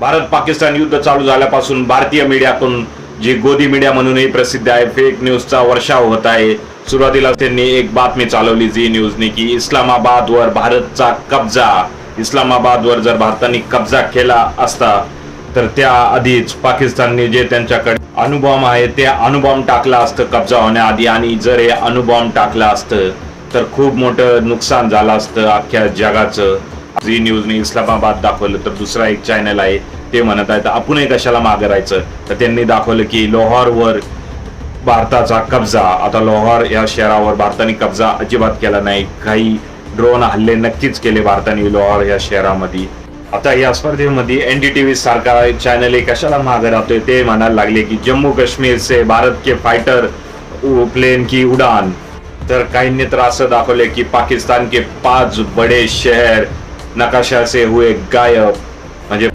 भारत पाकिस्तान युद्ध चालू झाल्यापासून भारतीय मीडियातून जी गोदी मीडिया म्हणूनही प्रसिद्ध आहे फेक न्यूजचा वर्षाव होत आहे. सुरुवातीला त्यांनी एक बातमी चालवली झी न्यूजने की इस्लामाबादवर भारतचा कब्जा. इस्लामाबादवर जर भारताने कब्जा केला असता तर त्या आधीच पाकिस्तानने जे त्यांच्याकडे अणुबॉम्ब आहे ते अणुबॉम्ब टाकला असतं कब्जा होण्याआधी. आणि जर हे अणुबॉम्ब टाकलं असतं तर खूप मोठं नुकसान झालं असतं अख्ख्या जगाचं. झी न्यूजने इस्लामाबाद दाखवलं तर दुसरा एक चॅनल आहे ते म्हणत आहेत आपणही कशाला मागे राहायचं? तर त्यांनी दाखवलं की लोहारवर भारताचा कब्जा आता लोहार या शहरावर भारताने कब्जा अजिबात केला नाही. काही ड्रोन हल्ले नक्कीच केले भारताने लोहार या शहरामध्ये. आता या स्पर्धेमध्ये एन डी टीव्ही सारखा चॅनल कशाला मागे राहतोय? ते म्हणायला लागले की जम्मू काश्मीर से भारत के फायटर प्लेन की उडान. तर काहींनी तर असं दाखवले की पाकिस्तान के पाच बडे शहर नकाशा से हुए गायब म्हणजे